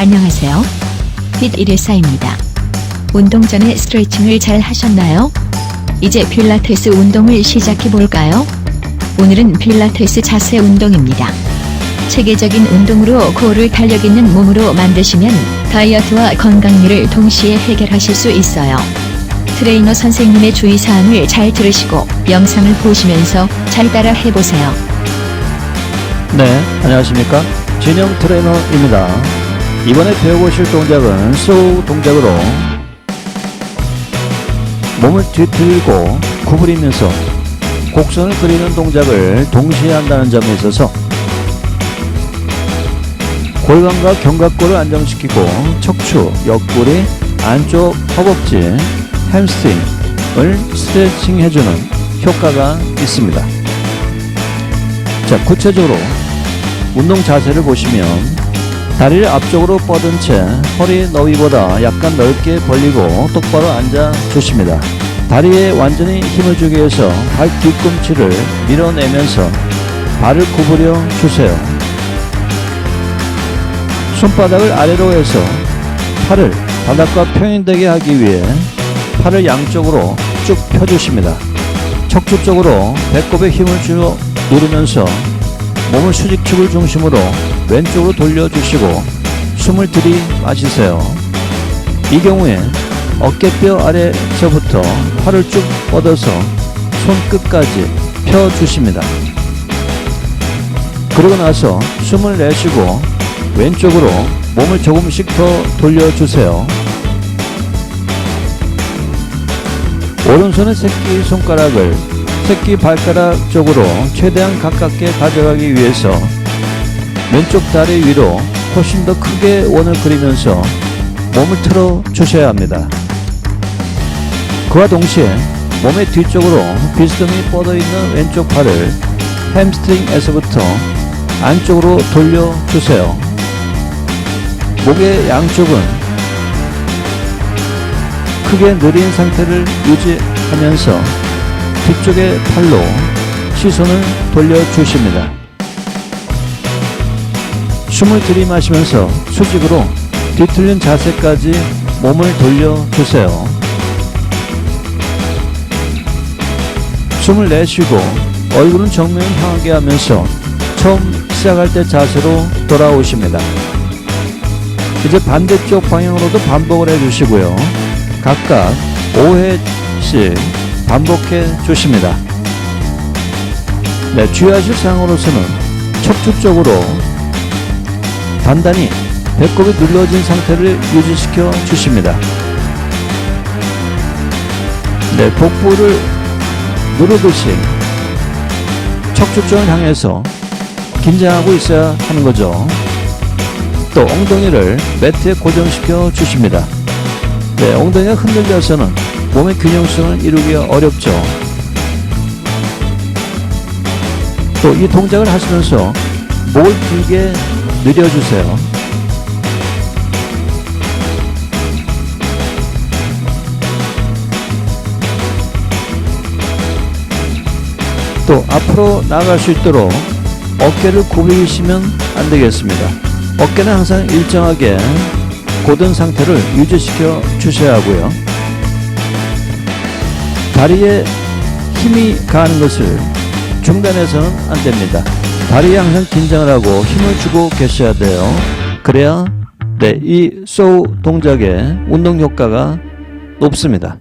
안녕하세요. 핏 114입니다. 운동 전에 스트레칭을 잘 하셨나요? 이제 필라테스 운동을 시작해 볼까요? 오늘은 필라테스 자세 운동입니다. 체계적인 운동으로 고를 탄력 있는 몸으로 만드시면 다이어트와 건강미를 동시에 해결하실 수 있어요. 트레이너 선생님의 주의사항을 잘 들으시고 영상을 보시면서 잘 따라 해보세요. 네, 안녕하십니까. 진영 트레이너입니다. 이번에 배워보실 동작은 슬로우 동작으로 몸을 뒤틀고 구부리면서 곡선을 그리는 동작을 동시에 한다는 점에 있어서 골반과 견갑골을 안정시키고 척추, 옆구리, 안쪽 허벅지, 햄스트링을 스트레칭 해주는 효과가 있습니다. 자, 구체적으로 운동 자세를 보시면 다리를 앞쪽으로 뻗은 채 허리 너비보다 약간 넓게 벌리고 똑바로 앉아 주십니다. 다리에 완전히 힘을 주기 위해서 발 뒤꿈치를 밀어내면서 발을 구부려 주세요. 손바닥을 아래로 해서 팔을 바닥과 평행되게 하기 위해 팔을 양쪽으로 쭉 펴주십니다. 척추 쪽으로 배꼽에 힘을 주어 누르면서 몸을 수직축을 중심으로 왼쪽으로 돌려주시고 숨을 들이마시세요. 이 경우에 어깨뼈 아래서부터 팔을 쭉 뻗어서 손끝까지 펴주십니다. 그러고 나서 숨을 내쉬고 왼쪽으로 몸을 조금씩 더 돌려주세요. 오른손의 새끼 손가락을 새끼 발가락 쪽으로 최대한 가깝게 가져가기 위해서 왼쪽 다리 위로 훨씬 더 크게 원을 그리면서 몸을 틀어 주셔야 합니다. 그와 동시에 몸의 뒤쪽으로 비스듬히 뻗어 있는 왼쪽 팔을 햄스트링에서부터 안쪽으로 돌려 주세요. 목의 양쪽은 크게 느린 상태를 유지하면서 뒤쪽의 팔로 시선을 돌려주십니다. 숨을 들이마시면서 수직으로 뒤틀린 자세까지 몸을 돌려주세요. 숨을 내쉬고 얼굴은 정면 향하게 하면서 처음 시작할 때 자세로 돌아오십니다. 이제 반대쪽 방향으로도 반복을 해주시고요. 각각 5회씩 반복해 주십니다. 네, 주의하실 사항으로서는 척추 쪽으로 단단히 배꼽이 눌러진 상태를 유지시켜 주십니다. 네, 복부를 누르듯이 척추 쪽을 향해서 긴장하고 있어야 하는 거죠. 또 엉덩이를 매트에 고정시켜 주십니다. 네, 엉덩이가 흔들려서는 몸의 균형성을 이루기가 어렵죠. 또 이 동작을 하시면서 목을 길게 늘려주세요. 또 앞으로 나아갈 수 있도록 어깨를 굽이시면 안 되겠습니다. 어깨는 항상 일정하게 고든 상태를 유지시켜 주셔야 하고요. 다리에 힘이 가는 것을 중단해서는 안 됩니다. 다리에 항상 긴장을 하고 힘을 주고 계셔야 돼요. 그래야 네, 이 소우 동작의 운동 효과가 높습니다.